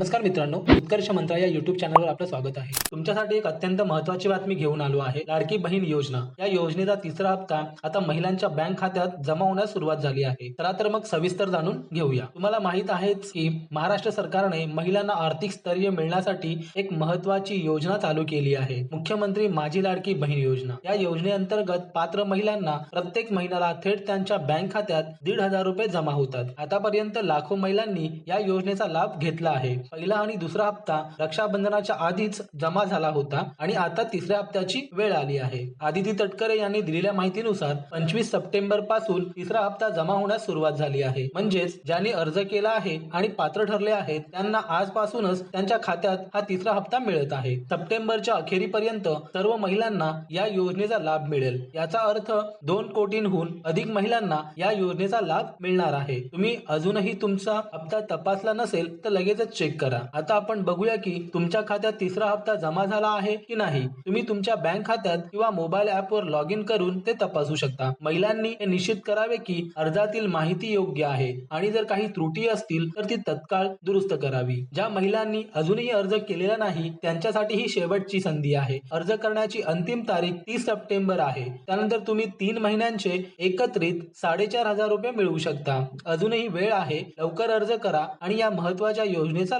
नमस्कार मित्रांनो उत्कर्ष मंत्रा या युट्यूब चॅनलवर आपलं स्वागत आहे. तुमच्यासाठी एक अत्यंत महत्वाची बातमी घेऊन आलो आहे लाडकी बहीण योजना. या योजनेचा तिसरा हप्ता आता महिलांच्या बँक खात्यात जमा होण्यास सुरुवात झाली आहे. चला तर मग सविस्तर जाणून घेऊया. तुम्हाला माहीत आहेच की महाराष्ट्र सरकारने महिलांना आर्थिक स्थैर्य मिळण्यासाठी एक महत्वाची योजना चालू केली आहे. मुख्यमंत्री माझी लाडकी बहीण योजना. या योजनेअंतर्गत पात्र महिलांना प्रत्येक महिन्याला थेट त्यांच्या बँक खात्यात दीड हजार रुपये जमा होतात. आतापर्यंत लाखो महिलांनी या योजनेचा लाभ घेतला आहे. पहिला आणि दुसरा हप्ता रक्षाबंधनाच्या आधीच जमा झाला होता आणि आता तिसऱ्या हप्त्याची वेळ आली आहे. आदिती तटकरे यांनी दिलेल्या माहितीनुसार पंचवीस सप्टेंबरपासून तिसरा हप्ता जमा होण्यास सुरुवात झाली आहे. म्हणजेच ज्यांनी अर्ज केला आहे आणि पात्र ठरले आहेत त्यांना आजपासूनच त्यांच्या खात्यात हा तिसरा हप्ता मिळत आहे. सप्टेंबरच्या अखेरीपर्यंत सर्व महिलांना या योजनेचा लाभ मिळेल. याचा अर्थ दोन कोटींहून अधिक महिलांना या योजनेचा लाभ मिळणार आहे. तुम्ही अजूनही तुमचा हप्ता तपासला नसेल तर लगेचच चेक करा. आता आपण बघूया की तुमच्या खात्यात तिसरा हप्ता जमा झाला आहे की नाही? तुम्ही तुमच्या बँक खात्यात किंवा मोबाईल ऍपवर लॉग इन करून ते तपासू शकता. महिलांनी हे निश्चित करावे की अर्जातील माहिती योग्य आहे आणि जर काही त्रुटी असतील तर ती तत्काळ दुरुस्त करावी. ज्या महिलांनी अजूनही अर्ज केलेला नाही त्यांच्यासाठी ही शेवटची संधी आहे. अर्ज करण्याची अंतिम तारीख तीस सप्टेंबर आहे. त्यानंतर तुम्ही तीन महिन्यांचे एकत्रित साडेचार हजार रुपये मिळवू शकता. अजूनही वेळ आहे. लवकर अर्ज करा आणि या महत्त्वाच्या योजनेचा